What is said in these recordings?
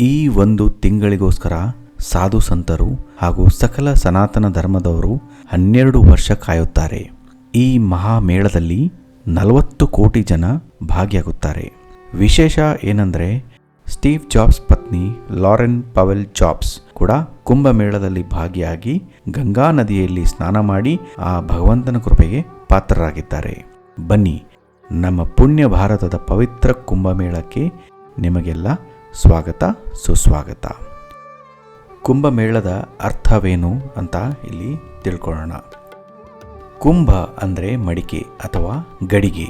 ಈ ಒಂದು ತಿಂಗಳಿಗೋಸ್ಕರ ಸಾಧು ಸಂತರು ಹಾಗೂ ಸಕಲ ಸನಾತನ ಧರ್ಮದವರು ಹನ್ನೆರಡು ವರ್ಷ ಕಾಯುತ್ತಾರೆ. ಈ ಮಹಾಮೇಳದಲ್ಲಿ ನಲವತ್ತು ಕೋಟಿ ಜನ ಭಾಗಿಯಾಗುತ್ತಾರೆ. ವಿಶೇಷ ಏನಂದರೆ, ಸ್ಟೀವ್ ಜಾಬ್ಸ್ ಪತ್ನಿ ಲಾರೆನ್ ಪವೆಲ್ ಜಾಬ್ಸ್ ಕೂಡ ಕುಂಭಮೇಳದಲ್ಲಿ ಭಾಗಿಯಾಗಿ ಗಂಗಾ ನದಿಯಲ್ಲಿ ಸ್ನಾನ ಮಾಡಿ ಆ ಭಗವಂತನ ಕೃಪೆಗೆ ಪಾತ್ರರಾಗಿದ್ದಾರೆ. ಬನ್ನಿ, ನಮ್ಮ ಪುಣ್ಯ ಭಾರತದ ಪವಿತ್ರ ಕುಂಭಮೇಳಕ್ಕೆ ನಿಮಗೆಲ್ಲ ಸ್ವಾಗತ, ಸುಸ್ವಾಗತ. ಕುಂಭಮೇಳದ ಅರ್ಥವೇನು ಅಂತ ಇಲ್ಲಿ ತಿಳ್ಕೊಳ್ಳೋಣ. ಕುಂಭ ಅಂದರೆ ಮಡಿಕೆ ಅಥವಾ ಗಡಿಗೆ.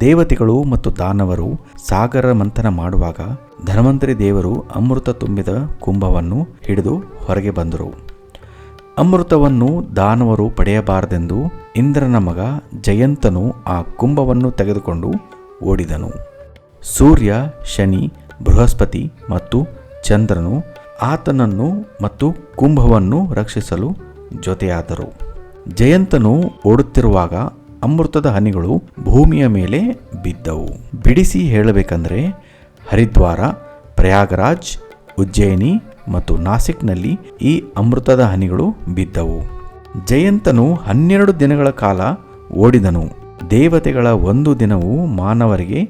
ದೇವತೆಗಳು ಮತ್ತು ದಾನವರು ಸಾಗರ ಮಂಥನ ಮಾಡುವಾಗ ಧನ್ವಂತರಿ ದೇವರು ಅಮೃತ ತುಂಬಿದ ಕುಂಭವನ್ನು ಹಿಡಿದು ಹೊರಗೆ ಬಂದರು. ಅಮೃತವನ್ನು ದಾನವರು ಪಡೆಯಬಾರದೆಂದು ಇಂದ್ರನ ಮಗ ಜಯಂತನು ಆ ಕುಂಭವನ್ನು ತೆಗೆದುಕೊಂಡು ಓಡಿದನು. ಸೂರ್ಯ, ಶನಿ ಬೃಹಸ್ಪತಿ ಮತ್ತು ಚಂದ್ರನು ಆತನನ್ನು ಮತ್ತು ಕುಂಭವನ್ನು ರಕ್ಷಿಸಲು ಜೊತೆಯಾದರು. ಜಯಂತನು ಓಡುತ್ತಿರುವಾಗ ಅಮೃತದ ಹನಿಗಳು ಭೂಮಿಯ ಮೇಲೆ ಬಿದ್ದವು. ಬಿಡಿಸಿ ಹೇಳಬೇಕಂದ್ರೆ ಹರಿದ್ವಾರ, ಪ್ರಯಾಗರಾಜ್, ಉಜ್ಜಯಿನಿ ಮತ್ತು ನಾಸಿಕ್ನಲ್ಲಿ ಈ ಅಮೃತದ ಹನಿಗಳು ಬಿದ್ದವು. ಜಯಂತನು ಹನ್ನೆರಡು ದಿನಗಳ ಕಾಲ ಓಡಿದನು. ದೇವತೆಗಳ ಒಂದು ದಿನವು ಮಾನವರಿಗೆ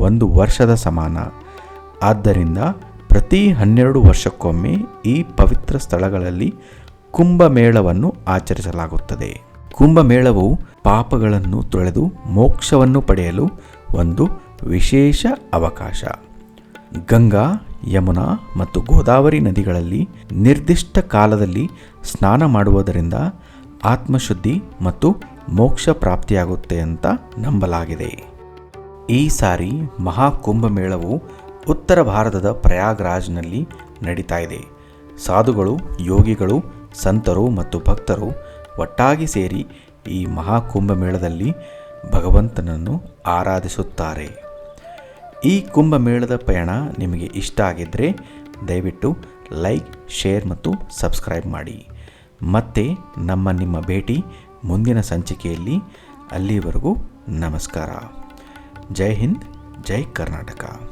ಒಂದು ವರ್ಷದ ಸಮಾನ. ಆದ್ದರಿಂದ ಪ್ರತಿ ಹನ್ನೆರಡು ವರ್ಷಕ್ಕೊಮ್ಮೆ ಈ ಪವಿತ್ರ ಸ್ಥಳಗಳಲ್ಲಿ ಕುಂಭಮೇಳವನ್ನು ಆಚರಿಸಲಾಗುತ್ತದೆ. ಕುಂಭಮೇಳವು ಪಾಪಗಳನ್ನು ತೊಳೆದು ಮೋಕ್ಷವನ್ನು ಪಡೆಯಲು ಒಂದು ವಿಶೇಷ ಅವಕಾಶ. ಗಂಗಾ, ಯಮುನಾ ಮತ್ತು ಗೋದಾವರಿ ನದಿಗಳಲ್ಲಿ ನಿರ್ದಿಷ್ಟ ಕಾಲದಲ್ಲಿ ಸ್ನಾನ ಮಾಡುವುದರಿಂದ ಆತ್ಮಶುದ್ಧಿ ಮತ್ತು ಮೋಕ್ಷ ಪ್ರಾಪ್ತಿಯಾಗುತ್ತೆ ಅಂತ ನಂಬಲಾಗಿದೆ. ಈ ಸಾರಿ ಮಹಾಕುಂಭಮೇಳವು ಉತ್ತರ ಭಾರತದ ಪ್ರಯಾಗ್ರಾಜ್ನಲ್ಲಿ ನಡೀತಾ ಇದೆ. ಸಾಧುಗಳು, ಯೋಗಿಗಳು, ಸಂತರು ಮತ್ತು ಭಕ್ತರು ಒಟ್ಟಾಗಿ ಸೇರಿ ಈ ಮಹಾಕುಂಭಮೇಳದಲ್ಲಿ ಭಗವಂತನನ್ನು ಆರಾಧಿಸುತ್ತಾರೆ. ಈ ಕುಂಭಮೇಳದ ಪಯಣ ನಿಮಗೆ ಇಷ್ಟ ಆಗಿದ್ದರೆ ದಯವಿಟ್ಟು ಲೈಕ್, ಶೇರ್ ಮತ್ತು ಸಬ್ಸ್ಕ್ರೈಬ್ ಮಾಡಿ. ಮತ್ತೆ ನಮ್ಮ ನಿಮ್ಮ ಭೇಟಿ ಮುಂದಿನ ಸಂಚಿಕೆಯಲ್ಲಿ ಅಲ್ಲಿವರೆಗೂ ನಮಸ್ಕಾರ. ಜೈ ಹಿಂದ್, ಜೈ ಕರ್ನಾಟಕ.